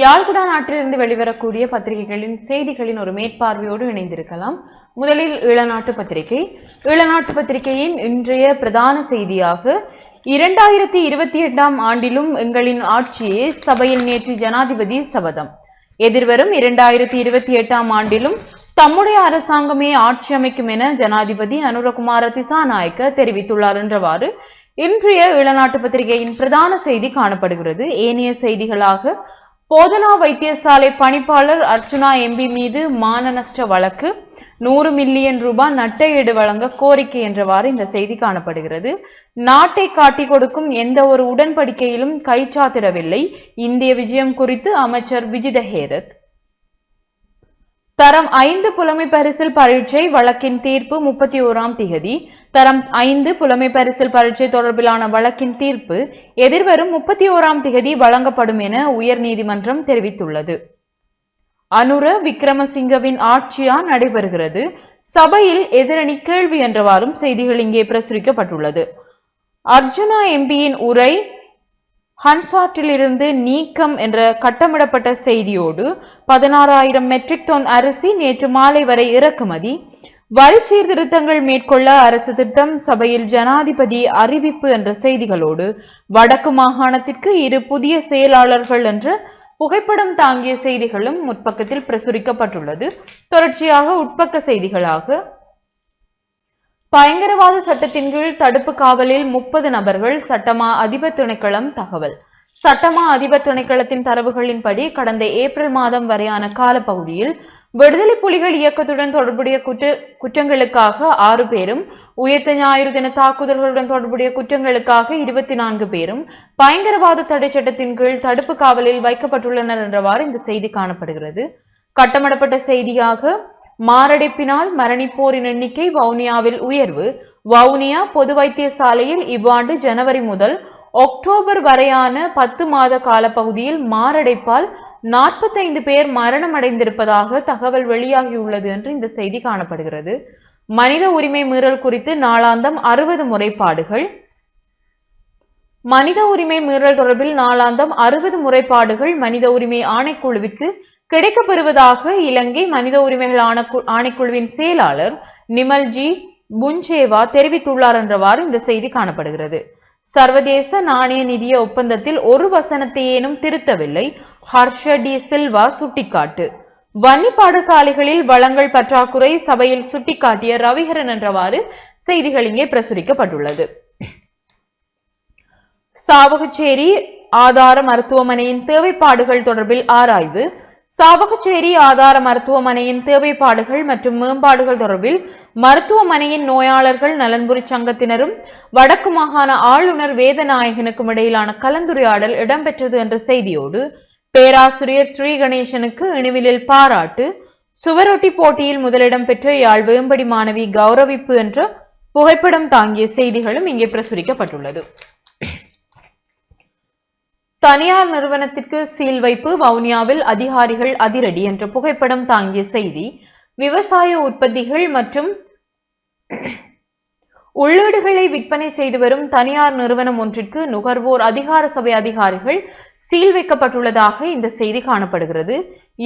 யாழ்குடா நாட்டிலிருந்து வெளிவரக்கூடிய பத்திரிகைகளின் செய்திகளின் ஒரு மேற்பார்வையோடு இணைந்திருக்கலாம். முதலில் ஈழநாட்டு பத்திரிகை. ஈழநாட்டு பத்திரிகையின் இன்றைய பிரதான செய்தியாக இரண்டாயிரத்தி இருபத்தி எட்டாம் ஆண்டிலும் எங்களின் ஆட்சியே சபையில் நேற்று ஜனாதிபதி சபதம். எதிர்வரும் இரண்டாயிரத்தி இருபத்தி எட்டாம் ஆண்டிலும் தம்முடைய அரசாங்கமே ஆட்சி அமைக்கும் என ஜனாதிபதி அனுரகுமார திசாநாயக்க தெரிவித்துள்ளார் என்றவாறு இன்றைய ஈழநாட்டு பத்திரிகையின் பிரதான செய்தி காணப்படுகிறது. ஏனைய செய்திகளாக போதனா வைத்தியசாலை பணிப்பாளர் அர்ச்சுனா எம்பி மீது மான நஷ்ட வழக்கு. நூறு மில்லியன் ரூபாய் நட்டையீடு வழங்க கோரிக்கை என்றவாறு இந்த செய்தி காணப்படுகிறது. நாட்டை காட்டிக் கொடுக்கும் எந்த ஒரு உடன்படிக்கையிலும் கைச்சாத்திடவில்லை. இந்திய விஜயம் குறித்து அமைச்சர் விஜித ஹேரத். தரம் ஐந்து புலமை பரிசில் பரீட்சை வழக்கின் தீர்ப்பு முப்பத்தி ஓராம் திகதி. தரம் ஐந்து புலமை பரிசில் பரீட்சை தொடர்பிலான வழக்கின் தீர்ப்பு எதிர்வரும் முப்பத்தி ஓராம் திகதி வழங்கப்படும் என உயர் நீதிமன்றம் தெரிவித்துள்ளது. அனுர விக்ரமசிங்கவின் ஆட்சியா நடைபெறுகிறது. சபையில் எதிரணி கேள்வி என்றவாறும் செய்திகள் இங்கே பிரசுரிக்கப்பட்டுள்ளது. அர்ஜுனா எம்பியின் உரை ஹன்சாட்டிலிருந்து நீக்கம் என்ற கட்டமிடப்பட்ட செய்தியோடு பதினாறாயிரம் மெட்ரிக் டன் அரிசி நேற்று மாலை வரை இறக்குமதி. வரி சீர்திருத்தங்கள் மேற்கொள்ள அரசு திட்டம் சபையில் ஜனாதிபதி அறிவிப்பு என்ற செய்திகளோடு வடக்கு மாகாணத்திற்கு இரு புதிய செயலாளர்கள் என்ற புகைப்படம் தாங்கிய செய்திகளும் முற்பக்கத்தில் பிரசுரிக்கப்பட்டுள்ளது. தொடர்ச்சியாக உட்பக்க செய்திகளாக பயங்கரவாத சட்டத்தின் கீழ் தடுப்பு காவலில் முப்பது நபர்கள் சட்டமா அதிபர் திணைக்களம் தகவல். சட்டமா அதிபர் திணைக்களத்தின் தரவுகளின்படி கடந்த ஏப்ரல் மாதம் வரையான காலப்பகுதியில் விடுதலை புலிகள் இயக்கத்துடன் தொடர்புடைய குற்ற குற்றங்களுக்காக ஆறு பேரும் உயர்த்த ஞாயிறு தின தாக்குதல்களுடன் தொடர்புடைய குற்றங்களுக்காக இருபத்தி நான்கு பேரும் பயங்கரவாத தடை சட்டத்தின் கீழ் தடுப்பு காவலில் வைக்கப்பட்டுள்ளனர் என்றவாறு இந்த செய்தி காணப்படுகிறது. கட்டமிடப்பட்ட செய்தியாக மாரடைப்பினால் மரணிப்போரின் எண்ணிக்கை வவுனியாவில் உயர்வு. வவுனியா பொது வைத்தியசாலையில் இவ்வாண்டு ஜனவரி முதல் அக்டோபர் வரையான பத்து மாத காலப்பகுதியில் மாரடைப்பால் நாற்பத்தைந்து பேர் மரணம் அடைந்திருப்பதாக தகவல் வெளியாகியுள்ளது என்று இந்த செய்தி காணப்படுகிறது. மனித உரிமை மீறல் குறித்து நாளாந்தம் அறுபது முறைப்பாடுகள். மனித உரிமை மீறல் தொடர்பில் நாளாந்தம் அறுபது முறைப்பாடுகள் மனித உரிமை ஆணைக்குழுவிற்கு கிடைக்கப்பெறுவதாக இலங்கை மனித உரிமைகள் ஆணைக்குழுவின் செயலாளர் நிமல்ஜி புஞ்சேவா தெரிவித்துள்ளார் என்றவாறு இந்த செய்தி காணப்படுகிறது. சர்வதேச நாணய நிதிய ஒப்பந்தத்தில் ஒரு வசனத்தையேனும் திருத்தவில்லை. ஹர்ஷ டி சில்வா சுட்டிக்காட்டு. வன்னி பாடசாலைகளில் வளங்கள் பற்றாக்குறை சபையில் சுட்டிக்காட்டிய ரவிகரன் என்றவாறு செய்திகள் இங்கே பிரசுரிக்கப்பட்டுள்ளது. சாவகச்சேரி ஆதார மருத்துவமனையின் தேவைப்பாடுகள் தொடர்பில் ஆராய்வு சாவகச்சேரி ஆதார மருத்துவமனையின் தேவைப்பாடுகள் மற்றும் மேம்பாடுகள் தொடர்பில் மருத்துவமனையின் நோயாளர்கள் நலன்புரி சங்கத்தினரும் வடக்கு மாகாண ஆளுநர் வேதநாயகனுக்கும் இடையிலான கலந்துரையாடல் இடம்பெற்றது என்ற செய்தியோடு பேராசிரியர் ஸ்ரீ கணேசனுக்கு இணுவிலில் பாராட்டு சுவரொட்டி போட்டியில் முதலிடம் பெற்ற யாழ் வேம்படி மாணவி கௌரவிப்பு என்ற புகைப்படம் தாங்கிய செய்திகளும் இங்கே பிரசுரிக்கப்பட்டுள்ளது. தனியார் நிறுவனத்திற்கு சீல் வைப்பு வவுனியாவில் அதிகாரிகள் அதிரடி என்ற புகைப்படம் தாங்கிய செய்தி விவசாய உற்பத்திகள் மற்றும் உள்ளீடுகளை விற்பனை செய்து வரும் தனியார் நிறுவனம் ஒன்றிற்கு நுகர்வோர் அதிகார சபை அதிகாரிகள் சீல் வைக்கப்பட்டுள்ளதாக இந்த செய்தி காணப்படுகிறது.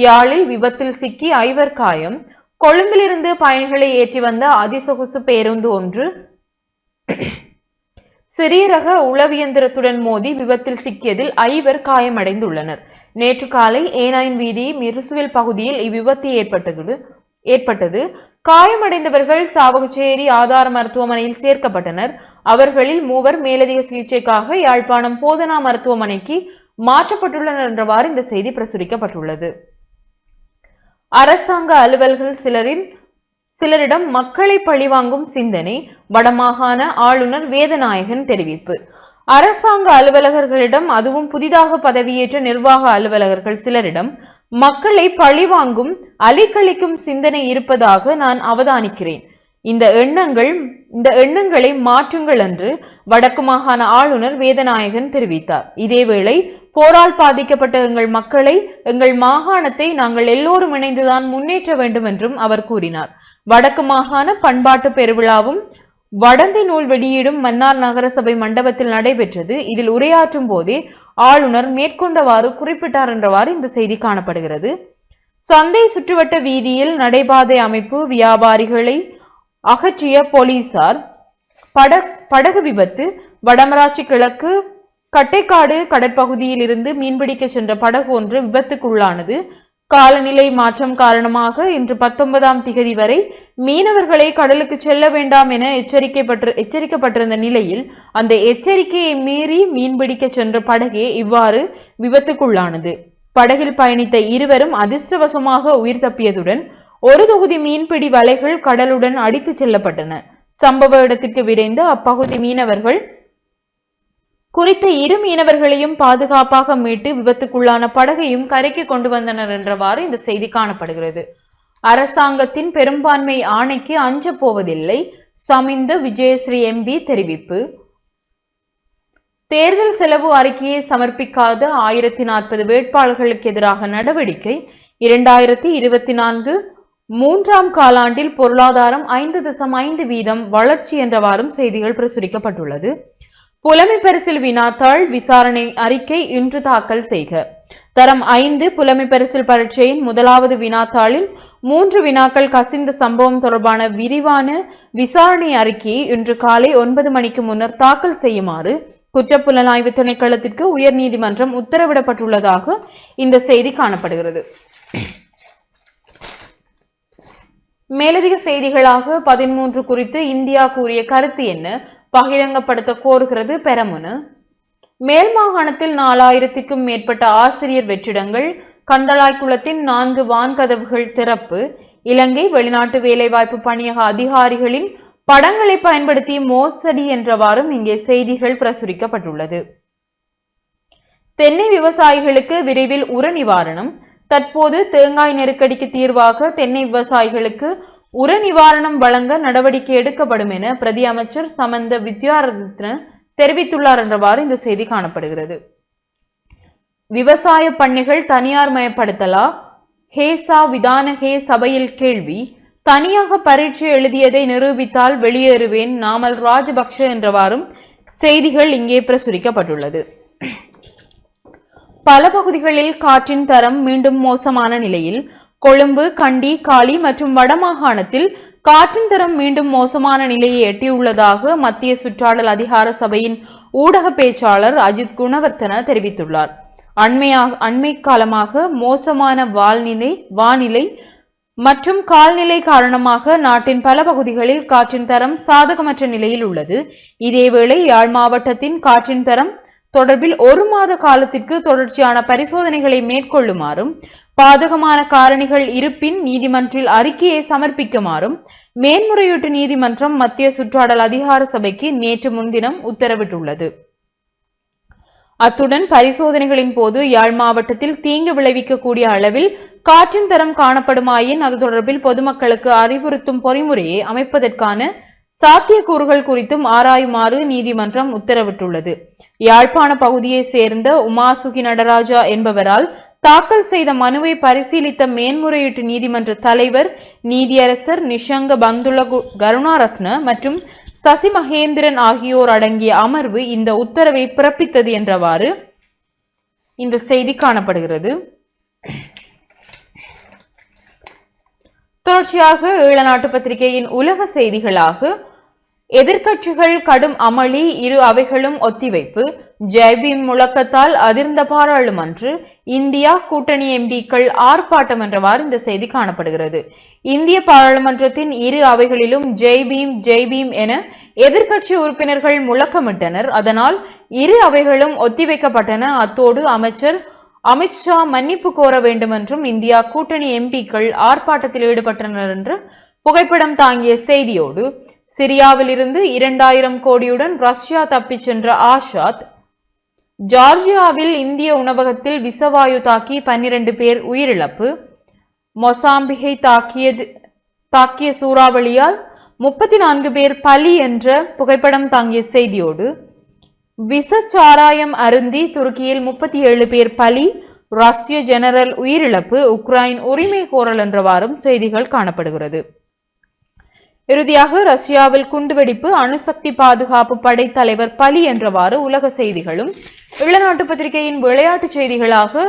யாழில் விபத்தில் சிக்கி ஐவர் காயம். கொழும்பிலிருந்து பயணிகளை ஏற்றி வந்த அதிசொகுசு பேருந்து ஒன்று சிறிய ரக உளவியந்திரத்துடன் மோதி விபத்தில் சிக்கியதில் ஐவர் காயமடைந்துள்ளனர். நேற்று காலை ஏனாயின் வீதி மிருசுவில் பகுதியில் இவ்விபத்து ஏற்பட்டது ஏற்பட்டது. காயமடைந்தவர்கள் சாவகச்சேரி ஆதார மருத்துவமனையில் சேர்க்கப்பட்டனர். அவர்களில் மூவர் மேலதிக சிகிச்சைக்காக யாழ்ப்பாணம் போதனா மருத்துவமனைக்கு மாற்றப்பட்டுள்ளனர் என்றவாறு இந்த செய்தி பிரசுரிக்கப்பட்டுள்ளது. அரசாங்க அலுவல்கள் சிலரின் சிலரிடம் மக்களை பழிவாங்கும் சிந்தனை வடமாகாண ஆளுநர் வேதநாயகன் தெரிவிப்பு. அரசாங்க அலுவலகர்களிடம் அதுவும் புதிதாக பதவியேற்ற நிர்வாக அலுவலகர்கள் சிலரிடம் மக்களை பழிவாங்கும் அலைக்கழிக்கும் சிந்தனை இருப்பதாக நான் அவதானிக்கிறேன். இந்த எண்ணங்கள் இந்த எண்ணங்களை மாற்றுங்கள் என்று வடக்கு மாகாண ஆளுநர் வேதநாயகன் தெரிவித்தார். இதேவேளை போரால் பாதிக்கப்பட்ட எங்கள் மக்களை எங்கள் மாகாணத்தை நாங்கள் எல்லோரும் இணைந்துதான் முன்னேற்ற வேண்டும் என்றும் அவர் கூறினார். வடக்கு மாகாண பண்பாட்டு பெருவிழாவும் வடந்தை நூல் வெளியீடும் மன்னார் நகரசபை மண்டபத்தில் நடைபெற்றது. இதில் உரையாற்றும் போதே ஆளுநர் மேற்கொண்டவாறு குறிப்பிட்டார் என்றவாறு இந்த செய்தி காணப்படுகிறது. சந்தை சுற்றுவட்ட வீதியில் நடைபாதை அமைப்பு வியாபாரிகளை அகற்றிய போலீசார் பட படகு விபத்து வடமராட்சி கிழக்கு கட்டைக்காடு கடற்பகுதியில் இருந்து மீன்பிடிக்க சென்ற படகு ஒன்று விபத்துக்குள்ளானது. காலநிலை மாற்றம் காரணமாக இன்று பத்தொன்பதாம் திகதி வரை மீனவர்களை கடலுக்கு செல்ல வேண்டாம் என எச்சரிக்கப்பட்டு எச்சரிக்கப்பட்டிருந்த நிலையில் அந்த எச்சரிக்கையை மீறி மீன்பிடிக்க சென்ற படகே இவ்வாறு விபத்துக்குள்ளானது. படகில் பயணித்த இருவரும் அதிர்ஷ்டவசமாக உயிர் தப்பியதுடன் ஒரு தொகுதி மீன்பிடி வலைகள் கடலுடன் அடித்துச் செல்லப்பட்டன. சம்பவ இடத்திற்கு விரைந்து அப்பகுதி மீனவர்கள் குறித்த இரு மீனவர்களையும் பாதுகாப்பாக மீட்டு விபத்துக்குள்ளான படகையும் கரைக்கு கொண்டு வந்தனர் என்றவாறு இந்த செய்தி காணப்படுகிறது. அரசாங்கத்தின் பெரும்பான்மை ஆணைக்கு அஞ்ச போவதில்லை. சமிந்த விஜயஸ்ரீ எம்பி தெரிவிப்பு. தேர்தல் செலவு அறிக்கையை சமர்ப்பிக்காத ஆயிரத்தி நாற்பது வேட்பாளர்களுக்கு எதிராக நடவடிக்கை. இரண்டாயிரத்தி இருபத்தி நான்கு மூன்றாம் காலாண்டில் பொருளாதாரம் ஐந்து தசம் ஐந்து வீதம் வளர்ச்சி என்றவாறும் செய்திகள் பிரசுரிக்கப்பட்டுள்ளது. புலமை பரிசில் வினாத்தாள் விசாரணை அறிக்கை இன்று தாக்கல் செய்க. தரம் ஐந்து புலமை பரிசில் பரீட்சையின் முதலாவது வினாத்தாளில் மூன்று வினாக்கள் கசிந்த சம்பவம் தொடர்பான விரிவான விசாரணை அறிக்கையை இன்று காலை ஒன்பது மணிக்கு முன்னர் தாக்கல் செய்யுமாறு குற்றப்புலனாய்வு திணைக்களத்திற்கு உயர்நீதிமன்றம் உத்தரவிடப்பட்டுள்ளதாக இந்த செய்தி காணப்படுகிறது. மேலதிக செய்திகளாக பதிமூன்று குறித்து இந்தியா கூறிய கருத்து என்ன? பகிரங்கப்படுத்த கோருகிறது பெரமுனு. மேல் மாகாணத்தில் நாலாயிரத்திற்கும் மேற்பட்ட ஆசிரியர் வெற்றிடங்கள் கந்தளாய்க்குளத்தின் நான்கு வான்கதவுகள் திறப்பு இலங்கை வெளிநாட்டு வேலைவாய்ப்பு பணியக அதிகாரிகளின் படங்களை பயன்படுத்தி மோசடி என்றவாறும் இங்கே செய்திகள் பிரசுரிக்கப்பட்டுள்ளது. தென்னை விவசாயிகளுக்கு விரைவில் உர நிவாரணம் தற்போது தேங்காய் நெருக்கடிக்கு தீர்வாக தென்னை விவசாயிகளுக்கு உர நிவாரணம் வழங்க நடவடிக்கை எடுக்கப்படும் என பிரதி அமைச்சர் சமந்த வித்யாரத்ன தெரிவித்துள்ளார் என்றவாறு இந்த செய்தி காணப்படுகிறது. விவசாய பண்ணைகள் தனியார் மயப்படுத்தலா? ஹேசா விதான ஹே சபையில் கேள்வி. தனியாக பரீட்சை எழுதியதை நிரூபித்தால் வெளியேறுவேன் நாமல் ராஜபக்ஷ என்றவாறும் செய்திகள் இங்கே பிரசுரிக்கப்பட்டுள்ளது. பல பகுதிகளில் காற்றின் தரம் மீண்டும் மோசமான நிலையில் கொழும்பு கண்டி காலி மற்றும் வடமாகாணத்தில் காற்றின் தரம் மீண்டும் மோசமான நிலையை எட்டியுள்ளதாக மத்திய சுற்றாடல் அதிகார சபையின் ஊடக பேச்சாளர் அஜித் குணவர்த்தன தெரிவித்துள்ளார். அண்மையாக அண்மை காலமாக மோசமான வால்நிலை வானிலை மற்றும் கால்நிலை காரணமாக நாட்டின் பல பகுதிகளில் காற்றின் தரம் சாதகமற்ற நிலையில் உள்ளது. இதேவேளை யாழ் மாவட்டத்தின் காற்றின் தரம் தொடர்பில் ஒரு மாத காலத்திற்கு தொடர்ச்சியான பரிசோதனைகளை மேற்கொள்ளுமாறும் பாதகமான காரணிகள் இருப்பின் நீதிமன்றில் அறிக்கையை சமர்ப்பிக்குமாறும் மேன்முறையீட்டு நீதிமன்றம் மத்திய சுற்றாடல் அதிகார சபைக்கு நேற்று முன்தினம் உத்தரவிட்டுள்ளது. அத்துடன் பரிசோதனைகளின் போது யாழ் மாவட்டத்தில் தீங்கு விளைவிக்கக்கூடிய அளவில் காற்றின் தரம் காணப்படுமாயின் அது தொடர்பில் பொதுமக்களுக்கு அறிவுறுத்தும் பொறிமுறையை அமைப்பதற்கான சாத்தியக்கூறுகள் குறித்தும் ஆராயுமாறு நீதிமன்றம் உத்தரவிட்டுள்ளது. யாழ்ப்பாண பகுதியைச் சேர்ந்த உமாசுகி நடராஜா என்பவரால் தாக்கல் செய்த மனுவை பரிசீலித்த மேன்முறையீட்டு நீதிமன்ற தலைவர் நீதியரசர் நிஷங்க பந்துல கருணாரத்ன மற்றும் சசி மகேந்திரன் ஆகியோர் அடங்கிய அமர்வு இந்த உத்தரவை பிறப்பித்தது என்றவாறு இந்த செய்தி காணப்படுகிறது. தொடர்ச்சியாக ஈழநாட்டு பத்திரிகையின் உலக செய்திகளாக எதிர்க்கட்சிகள் கடும் அமளி இரு அவைகளும் ஒத்திவைப்பு. ஜெய்பீம் முழக்கத்தால் அதிர்ந்த பாராளுமன்று இந்தியா கூட்டணி எம்பிக்கள் ஆர்ப்பாட்டம் என்றவாறு இந்த செய்தி காணப்படுகிறது. இந்திய பாராளுமன்றத்தின் இரு அவைகளிலும் ஜெய்பீம் ஜெய்பீம் என எதிர்க்கட்சி உறுப்பினர்கள் முழக்கமிட்டனர். அதனால் இரு அவைகளும் ஒத்திவைக்கப்பட்டன. அத்தோடு அமைச்சர் அமித்ஷா மன்னிப்பு கோர வேண்டும் என்றும் இந்தியா கூட்டணி எம்பிக்கள் ஆர்ப்பாட்டத்தில் ஈடுபட்டனர் என்று புகைப்படம் தாங்கிய செய்தியோடு சிரியாவிலிருந்து இரண்டாயிரம் கோடியுடன் ரஷ்யா தப்பிச் சென்ற ஆஷாத் ஜார்ஜியாவில் இந்திய உணவகத்தில் விசவாயு தாக்கி பன்னிரண்டு பேர் உயிரிழப்பு மொசாம்பிகை தாக்கியது தாக்கிய சூறாவளியால் முப்பத்தி நான்கு பேர் பலி என்ற புகைப்படம் தாங்கிய செய்தியோடு விசச்சாராயம் அருந்தி துருக்கியில் முப்பத்தி ஏழு பேர் பலி ரஷ்ய ஜெனரல் உயிரிழப்பு உக்ரைன் உரிமை கோரல் என்றவாறும் செய்திகள் காணப்படுகிறது. இறுதியாக ரஷ்யாவில் குண்டுவெடிப்பு அணுசக்தி பாதுகாப்பு படை தலைவர் பலி என்றவாறு உலக செய்திகளும் இளநாட்டு பத்திரிகையின் விளையாட்டு செய்திகளாக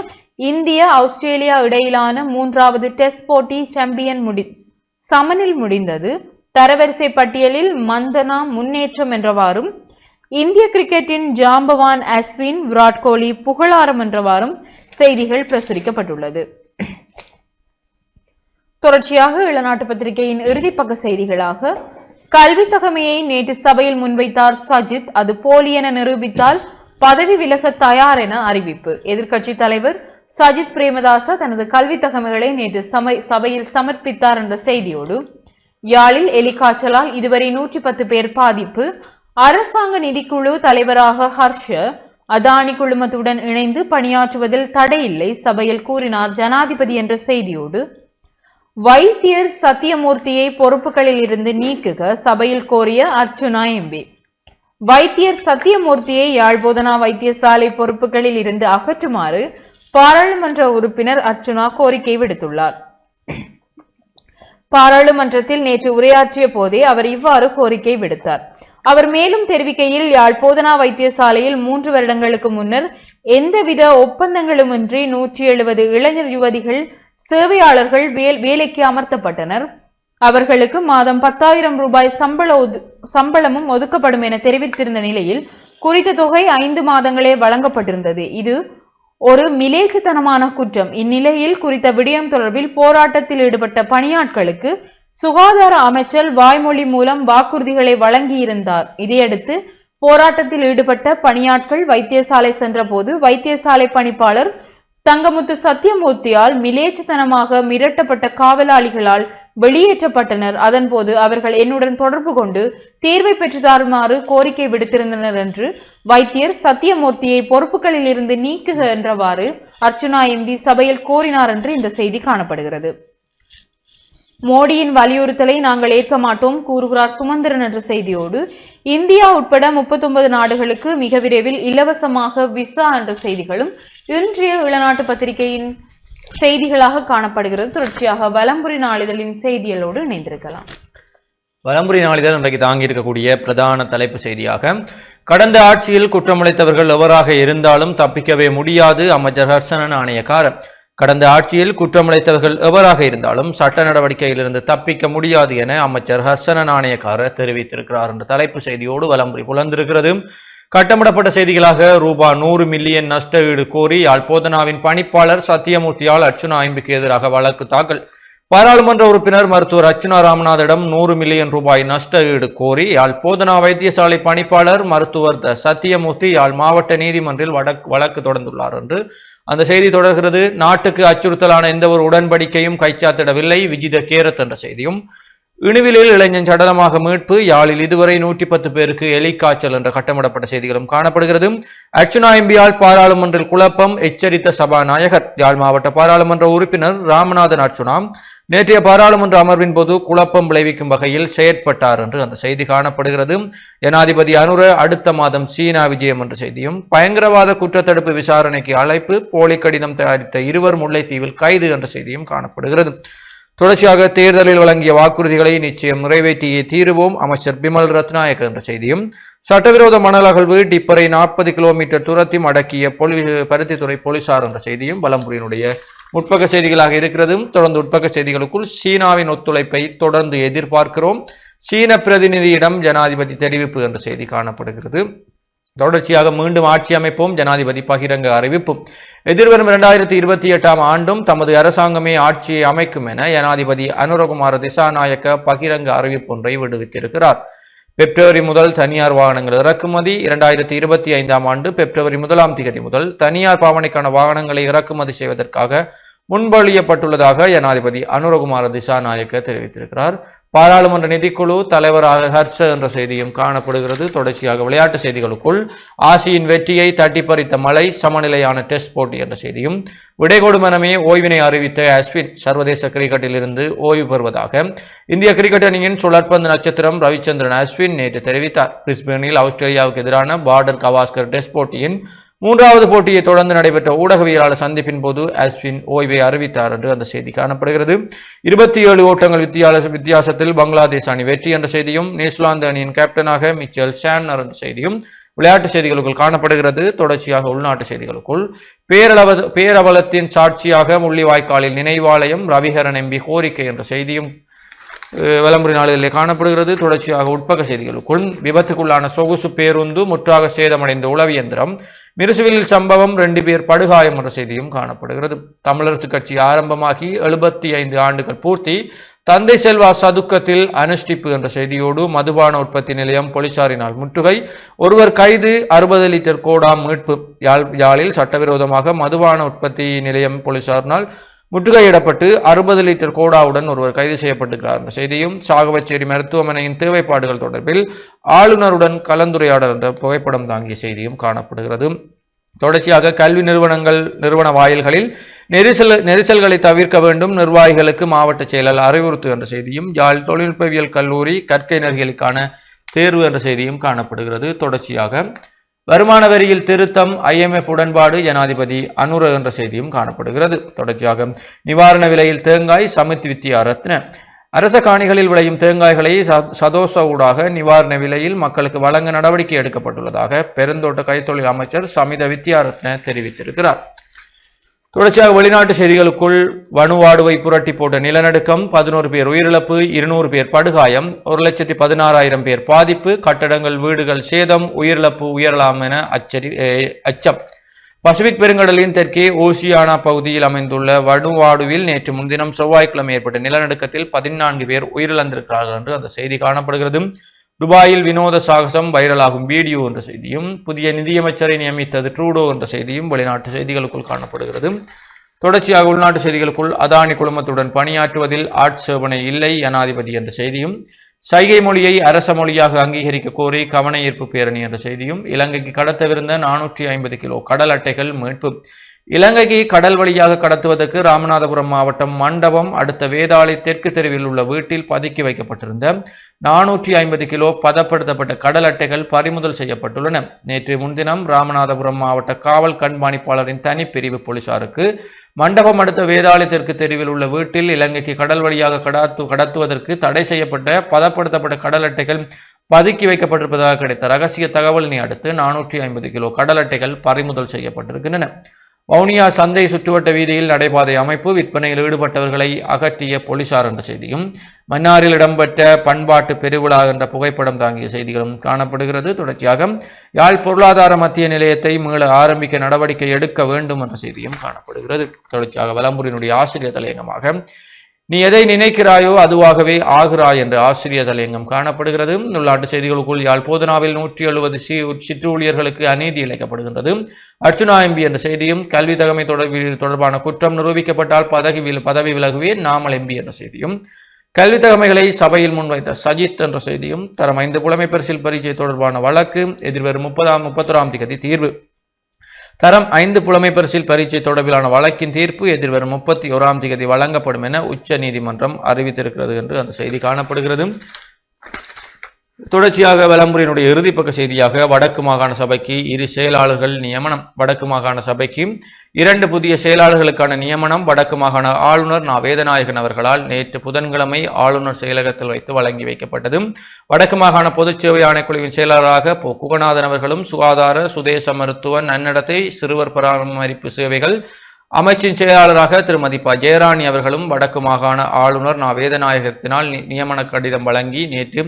இந்திய ஆஸ்திரேலியா இடையிலான மூன்றாவது டெஸ்ட் போட்டி சாம்பியன் முடி சமனில் முடிந்தது. தரவரிசை பட்டியலில் மந்தனா முன்னேற்றம் என்றவாறும் இந்திய கிரிக்கெட்டின் ஜாம்பவான் அஸ்வின் விராட் கோலி புகழாரம் என்றவாறும் செய்திகள் பிரசுரிக்கப்பட்டுள்ளது. தொடர்ச்சியாக இளநாட்டு பத்திரிகையின் இறுதிப்பக்க செய்திகளாக கல்வி தகமையை நேற்று சபையில் முன்வைத்தார் சஜித் அது போலி என நிரூபித்தால் பதவி விலக தயார் என அறிவிப்பு. எதிர்க்கட்சி தலைவர் சஜித் பிரேமதாச தனது கல்வி தகமைகளை நேற்று சமை சபையில் சமர்ப்பித்தார் என்ற செய்தியோடு யாழில் எலிக்காய்ச்சலால் இதுவரை நூற்றி பத்து பேர் பாதிப்பு அரசாங்க நிதிக்குழு தலைவராக ஹர்ஷ அதானி குழுமத்துடன் இணைந்து பணியாற்றுவதில் தடையில்லை சபையில் கூறினார் ஜனாதிபதி என்ற செய்தியோடு வைத்தியர் சத்தியமூர்த்தியை பொறுப்புகளில் இருந்து நீக்குக சபையில் கோரிய அர்ச்சுனா எம்பி. வைத்தியர் சத்தியமூர்த்தியை யாழ்போதனா வைத்தியசாலை பொறுப்புகளில் இருந்து அகற்றுமாறு பாராளுமன்ற உறுப்பினர் அர்ச்சுனா கோரிக்கை விடுத்துள்ளார். பாராளுமன்றத்தில் நேற்று உரையாற்றிய போதே அவர் இவ்வாறு கோரிக்கை விடுத்தார். அவர் மேலும் தெரிவிக்கையில் யாழ் போதனா வைத்தியசாலையில் மூன்று வருடங்களுக்கு முன்னர் எந்தவித ஒப்பந்தங்களுமின்றி நூற்றி எழுபது இளைஞர் யுவதிகள் சேவையாளர்கள் வேல் வேலைக்கு அமர்த்தப்பட்டனர். அவர்களுக்கு மாதம் பத்தாயிரம் ரூபாய் சம்பள சம்பளமும் ஒதுக்கப்படும் என தெரிவித்திருந்த நிலையில் குறித்த தொகை ஐந்து மாதங்களே வழங்கப்பட்டிருந்தது. இது ஒரு மிலேச்சத்தனமான குற்றம். இந்நிலையில் குறித்த விடயம் தொடர்பில் போராட்டத்தில் ஈடுபட்ட பணியாட்களுக்கு சுகாதார அமைச்சர் வாய்மொழி மூலம் வாக்குறுதிகளை வழங்கியிருந்தார். இதையடுத்து போராட்டத்தில் ஈடுபட்ட பணியாட்கள் வைத்தியசாலை சென்றபோது வைத்தியசாலை பணிப்பாளர் தங்கமுத்து சத்தியமூர்த்தியால் மிலேச்சத்தனமாக மிரட்டப்பட்ட காவலாளிகளால் வெளியேற்றப்பட்டனர். அதன்போது அவர்கள் என்னுடன் தொடர்பு கொண்டு தீர்வை பெற்று தருமாறு கோரிக்கை விடுத்திருந்தனர் என்று வைத்தியர் சத்தியமூர்த்தியை பொறுப்புகளில் இருந்து நீக்குக என்றவாறு அர்ச்சுனா எம்பி சபையில் கோரினார் என்று இந்த செய்தி காணப்படுகிறது. மோடியின் வலியுறுத்தலை நாங்கள் ஏற்க மாட்டோம் கூறுகிறார் சுமந்திரன் என்ற செய்தியோடு. இந்தியா உட்பட 39 நாடுகளுக்கு மிக விரைவில் இலவசமாக விசா என்ற செய்திகளும் இன்றைய இளநாட்டு பத்திரிகையின் செய்திகளாக காணப்படுகிறது. தொடர்ச்சியாக வலம்புரி நாளிதழின் செய்திகளோடு இணைந்திருக்கலாம். வலம்புரி நாளிதழ் இன்றைக்கு தாங்கி இருக்கக்கூடிய பிரதான தலைப்பு செய்தியாக கடந்த ஆட்சியில் குற்றமளித்தவர்கள் எவராக இருந்தாலும் தப்பிக்கவே முடியாது அமைச்சர் ஹர்ஷனன் ஆணையக்காரர். கடந்த ஆட்சியில் குற்றமளித்தவர்கள் எவராக இருந்தாலும் சட்ட நடவடிக்கையிலிருந்து தப்பிக்க முடியாது என அமைச்சர் ஹர்ஷனன் ஆணையக்காரர் தெரிவித்திருக்கிறார். என்ற தலைப்பு செய்தியோடு வலம்புரி புலந்திருக்கிறது. கட்டமிடப்பட்ட செய்திகளாக ரூபா நூறு மில்லியன் நஷ்ட ஈடு கோரி யாழ் போதனாவின் பணிப்பாளர் சத்தியமூர்த்தியால் அர்ச்சுனா ஐம்புக்கு எதிராக வழக்கு தாக்கல் பாராளுமன்ற உறுப்பினர் மருத்துவர் அர்ச்சுனா ராமநாதிடம் நூறு மில்லியன் ரூபாய் நஷ்ட ஈடு கோரி யாழ் போதனா வைத்தியசாலை பணிப்பாளர் மருத்துவர் த. சத்தியமூர்த்தி யாழ் மாவட்ட நீதிமன்றில் வழக்கு வழக்கு தொடர்ந்துள்ளார் என்று அந்த செய்தி தொடர்கிறது நாட்டுக்கு அச்சுறுத்தலான எந்த ஒரு உடன்படிக்கையும் கைச்சாத்திடவில்லை விஜித கேரத் என்ற செய்தியும் இணுவிலில் இளைஞன் சடலமாக மீட்பு யாழில் இதுவரை நூற்றி பத்து பேருக்கு எலிக்காய்ச்சல் என்ற கட்டமிடப்பட்ட செய்திகளும் காணப்படுகிறது. அர்ச்சுனா எம்பியால் பாராளுமன்றில் குழப்பம் எச்சரித்த சபாநாயகர் யாழ் மாவட்ட பாராளுமன்ற உறுப்பினர் ராமநாதன் அர்ச்சுனா நேற்றைய பாராளுமன்ற அமர்வின் போது குழப்பம் விளைவிக்கும் வகையில் செயற்பட்டார் என்று அந்த செய்தி காணப்படுகிறது. ஜனாதிபதி அனுர அடுத்த மாதம் சீனா விஜயம் என்ற செய்தியும் பயங்கரவாத குற்றத்தடுப்பு விசாரணைக்கு அழைப்பு போலி கடிதம் தயாரித்த இருவர் முல்லைத்தீவில் கைது என்ற செய்தியும் காணப்படுகிறது. தொடர்ச்சியாக தேர்தலில் வழங்கிய வாக்குறுதிகளை நிச்சயம் நிறைவேற்றியே தீருவோம். அமைச்சர் பிமல் ரத்நாயக் என்ற செய்தியும் சட்டவிரோத மணல் அகழ்வு டிப்பரை நாற்பது கிலோமீட்டர் தூரத்தையும் அடக்கிய பொலி பருத்தித்துறை போலீசார் என்ற செய்தியும் பலம்புரியினுடைய உட்பக்க செய்திகளாக இருக்கிறது தொடர்ந்து உட்பக்க செய்திகளுக்குள் சீனாவின் ஒத்துழைப்பை தொடர்ந்து எதிர்பார்க்கிறோம். சீன பிரதிநிதியிடம் ஜனாதிபதி தெரிவிப்பு என்ற செய்தி காணப்படுகிறது. தொடர்ச்சியாக மீண்டும் ஆட்சி அமைப்போம். ஜனாதிபதி பகிரங்க அறிவிப்பும். எதிர்வரும் இரண்டாயிரத்தி இருபத்தி எட்டாம் ஆண்டும் தமது அரசாங்கமே ஆட்சியை அமைக்கும் என ஜனாதிபதி அனுரகுமார திசாநாயக்க பகிரங்க அறிவிப்பு ஒன்றை விடுவித்திருக்கிறார். பிப்ரவரி முதல் தனியார் வாகனங்கள் இறக்குமதி இரண்டாயிரத்தி இருபத்தி ஐந்தாம் ஆண்டு பிப்ரவரி முதலாம் தேதி முதல் தனியார் பாவனைக்கான வாகனங்களை இறக்குமதி செய்வதற்காக முன்மொழியப்பட்டுள்ளதாக ஜனாதிபதி அனுரகுமார திசாநாயக்க தெரிவித்திருக்கிறார். பாராளுமன்ற நிதிக்குழு தலைவர் ஹர்ஷ என்ற செய்தியும் காணப்படுகிறது. தொடர்ச்சியாக விளையாட்டு செய்திகளுக்குள் ஆசியின் வெற்றியை தட்டிப்பறித்த மலை சமநிலையான டெஸ்ட் போட்டி என்ற செய்தியும் விடைகொடுமனமே ஓய்வினை அறிவித்த அஸ்வின் சர்வதேச கிரிக்கெட்டில் இருந்து ஓய்வு பெறுவதாக இந்திய கிரிக்கெட் அணியின் சுழற்பந்து நட்சத்திரம் ரவிச்சந்திரன் அஸ்வின் நேற்று தெரிவித்தார். பிரிஸ்பேனில் ஆஸ்திரேலியாவுக்கு எதிரான பார்டர் கவாஸ்கர் டெஸ்ட் போட்டியின் மூன்றாவது போட்டியை தொடர்ந்து நடைபெற்ற ஊடகவியலாளர் சந்திப்பின் போது அஸ்வின் ஓய்வை அறிவித்தார் என்று அந்த செய்தி காணப்படுகிறது. இருபத்தி ஏழு ஓட்டங்கள் வித்தியாச வித்தியாசத்தில் பங்களாதேஷ் அணி வெற்றி என்ற செய்தியும் நியூசிலாந்து அணியின் கேப்டனாக மிச்சல் ஷான்னர் என்ற செய்தியும் விளையாட்டு செய்திகளுக்குள் காணப்படுகிறது. தொடர்ச்சியாக உள்நாட்டு செய்திகளுக்குள் பேரளவ பேரவலத்தின் சாட்சியாக முள்ளிவாய்க்காலில் நினைவாலயம் ரவிகரன் எம்பி கோரிக்கை என்ற செய்தியும் அஹ், விளம்பர நாளிலே காணப்படுகிறது. தொடர்ச்சியாக உட்பக செய்திகளுக்குள் விபத்துக்குள்ளான சொகுசு பேருந்து முற்றாக சேதமடைந்த உளவு இயந்திரம் மிருசுவில் சம்பவம் ரெண்டு பேர் படுகாயம் என்ற செய்தியும் காணப்படுகிறது. தமிழரசு கட்சி ஆரம்பமாகி எழுபத்தி ஐந்து ஆண்டுகள் பூர்த்தி. தந்தை செல்வா சதுக்கத்தில் அனுஷ்டிப்பு என்ற செய்தியோடு மதுபான உற்பத்தி நிலையம் போலீசாரினால் முற்றுகை. ஒருவர் கைது அறுபது லிட்டர் கோடாம் மீட்பு யாழ் யாழில் சட்டவிரோதமாக மதுபான உற்பத்தி நிலையம் போலீசாரினால் முற்றுகையிடப்பட்டு அறுபது லிட்டர் கோடாவுடன் ஒருவர் கைது செய்யப்பட்டிருக்கிறார் என்ற செய்தியும் சாகவச்சேரி மருத்துவமனையின் தேவைப்பாடுகள் தொடர்பில் ஆளுநருடன் கலந்துரையாடல் என்ற புகைப்படம் தாங்கிய செய்தியும் காணப்படுகிறது. தொடர்ச்சியாக கல்வி நிறுவனங்கள் நிறுவன வாயில்களில் நெரிசல் நெரிசல்களை தவிர்க்க வேண்டும் நிர்வாகிகளுக்கு மாவட்ட செயலர் அறிவுறுத்து என்ற செய்தியும் யாழ் தொழில்நுட்பவியல் கல்லூரி கற்கை நெறிகளுக்கான தேர்வு என்ற செய்தியும் காணப்படுகிறது. தொடர்ச்சியாக வருமான வரியில் திருத்தம் ஐஎம்எஃப் உடன்பாடு ஜனாதிபதி அனுர என்ற செய்தியும் காணப்படுகிறது. தொடர்ச்சியாக நிவாரண விலையில் தேங்காய் சமித் வித்யா ரத்ன. அரச காணிகளில் விளையும் தேங்காய்களை ச- சதோச ஊடாக நிவாரண விலையில் மக்களுக்கு வழங்க நடவடிக்கை எடுக்கப்பட்டுள்ளதாக பெருந்தோட்ட கைத்தொழில் அமைச்சர் சமித வித்யாரத்ன தெரிவித்திருக்கிறார். தொடர்ச்சியாக வெளிநாட்டு செய்திகளுக்குள் வனுவாடுவை புரட்டி போட்ட நிலநடுக்கம் பதினோரு பேர் உயிரிழப்பு இருநூறு பேர் படுகாயம் ஒரு லட்சத்தி பதினாறாயிரம் பேர் பாதிப்பு கட்டடங்கள் வீடுகள் சேதம் உயிரிழப்பு உயரலாம் என அச்சரி அஹ், அச்சம். பசிபிக் பெருங்கடலின் தெற்கே ஓசியானா பகுதியில் அமைந்துள்ள வடுவாடுவில் நேற்று முன்தினம் செவ்வாய்க்கிழமை ஏற்பட்ட நிலநடுக்கத்தில் பதினான்கு பேர் உயிரிழந்திருக்கிறார்கள் என்று அந்த செய்தி காணப்படுகிறது. துபாயில் வினோத சாகசம் வைரலாகும் வீடியோ என்ற செய்தியும் புதிய நிதியமைச்சரை நியமித்தது ட்ரூடோ என்ற செய்தியும் வெளிநாட்டு செய்திகளுக்குள் காணப்படுகிறது. தொடர்ச்சியாக உள்நாட்டு செய்திகளுக்குள் அதானி குழுமத்துடன் பணியாற்றுவதில் ஆட்சேபனை இல்லை ஜனாதிபதி என்ற செய்தியும் சைகை மொழியை அரச மொழியாக அங்கீகரிக்க கோரி கவன ஈர்ப்பு பேரணி என்ற செய்தியும் இலங்கைக்கு கடத்தவிருந்த நானூற்றி ஐம்பது கிலோ கடல் அட்டைகள் மீட்பு இலங்கைக்கு கடல் வழியாக கடத்துவதற்கு ராமநாதபுரம் மாவட்டம் மண்டபம் அடுத்த வேதாளை தெற்கு தெருவில் உள்ள வீட்டில் பதுக்கி வைக்கப்பட்டிருந்த நானூற்றி ஐம்பது கிலோ பதப்படுத்தப்பட்ட கடல் அட்டைகள் பறிமுதல் செய்யப்பட்டுள்ளன. நேற்று முன்தினம் ராமநாதபுரம் மாவட்ட காவல் கண்காணிப்பாளரின் தனிப்பிரிவு போலீசாருக்கு மண்டபம் அடுத்த வேதாளை தெற்கு தெருவில் உள்ள வீட்டில் இலங்கைக்கு கடல் வழியாக கடத்து கடத்துவதற்கு தடை செய்யப்பட்ட பதப்படுத்தப்பட்ட கடல் அட்டைகள் பதுக்கி வைக்கப்பட்டிருப்பதாக கிடைத்த ரகசிய தகவலினை அடுத்து நானூற்றி ஐம்பது கிலோ கடல் அட்டைகள் பறிமுதல் செய்யப்பட்டிருக்கின்றன. வவுனியா சந்தை சுற்றுவட்ட வீதியில் நடைபாதை அமைப்பு விற்பனையில் ஈடுபட்டவர்களை அகற்றிய போலீசார் என்ற செய்தியும் மன்னாரில் இடம்பெற்ற பண்பாட்டு பெருவிழா என்ற புகைப்படம் தாங்கிய செய்திகளும் காணப்படுகிறது. தொடர்ச்சியாக யாழ் பொருளாதார மத்திய நிலையத்தை மீள ஆரம்பிக்க நடவடிக்கை எடுக்க வேண்டும் என்ற செய்தியும் காணப்படுகிறது. தொடர்ச்சியாக வலம்புரியினுடைய ஆசிரியர் தலையங்கமாக நீ எதை நினைக்கிறாயோ அதுவாகவே ஆகிறாய் என்ற ஆசிரியர் தலையங்கம் காணப்படுகிறது. உள்நாட்டு செய்திகளுக்குள் யாழ் போதனாவில் நூற்றி எழுபது சி சிற்றூழியர்களுக்கு அநீதி இழைக்கப்படுகின்றது. அர்ச்சுனா எம்பி என்ற செய்தியும் கல்வி தகமை தொடர்பில் தொடர்பான குற்றம் நிரூபிக்கப்பட்டால் பதவி பதவி விலகுவேன் நாமல் எம்பி என்ற செய்தியும். கல்வி தகமைகளை சபையில் முன்வைத்த சஜித் என்ற செய்தியும் தரம் ஐந்து புலமை பரிசில் பரீட்சை தொடர்பான வழக்கு எதிர்வரும் முப்பதாம் முப்பத்தொராம் தேதி தீர்வு. தரம் ஐந்து புலமை பரிசில் பரீட்சை தொடர்பிலான வழக்கின் தீர்ப்பு எதிர்வரும் முப்பத்தி ஓராம் தேதி வழங்கப்படும் என உச்ச நீதிமன்றம் அறிவித்திருக்கிறது என்று அந்த செய்தி காணப்படுகிறது. தொடர்ச்சியாக விளம்பரினுடைய இறுதிப்பக்க செய்தியாக வடக்கு மாகாண சபைக்கு இரு செயலாளர்கள் நியமனம். வடக்கு மாகாண சபைக்கு இரண்டு புதிய செயலாளர்களுக்கான நியமனம் வடக்கு மாகாண ஆளுநர் நா. வேதநாயகன் அவர்களால் நேற்று புதன்கிழமை ஆளுநர் செயலகத்தில் வைத்து வழங்கி வைக்கப்பட்டது வடக்கு மாகாண பொதுச் சேவை ஆணைக்குழுவின் செயலாளராக பொ. குகநாதன் அவர்களும் சுகாதார சுதேச மருத்துவ நன்னடத்தை சிறுவர் பராமரிப்பு சேவைகள் அமைச்சின் செயலாளராக திருமதி ப. ஜெயராணி அவர்களும் வடக்கு மாகாண ஆளுநர் நா. வேதநாயகத்தினால் நியமன கடிதம் வழங்கி நேற்று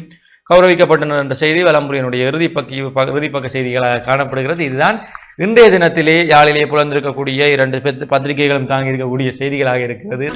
கௌரவிக்கப்பட்டனர் என்ற செய்தி வலம்புரியினுடைய இறுதிப்பக்க இறுதிப்பக்க செய்திகளாக காணப்படுகிறது. இதுதான் இன்றைய தினத்திலே யாழிலே புலந்திருக்கக்கூடிய இரண்டு பத்திரிகைகளும் தாங்கியிருக்கக்கூடிய செய்திகளாக இருக்கிறது.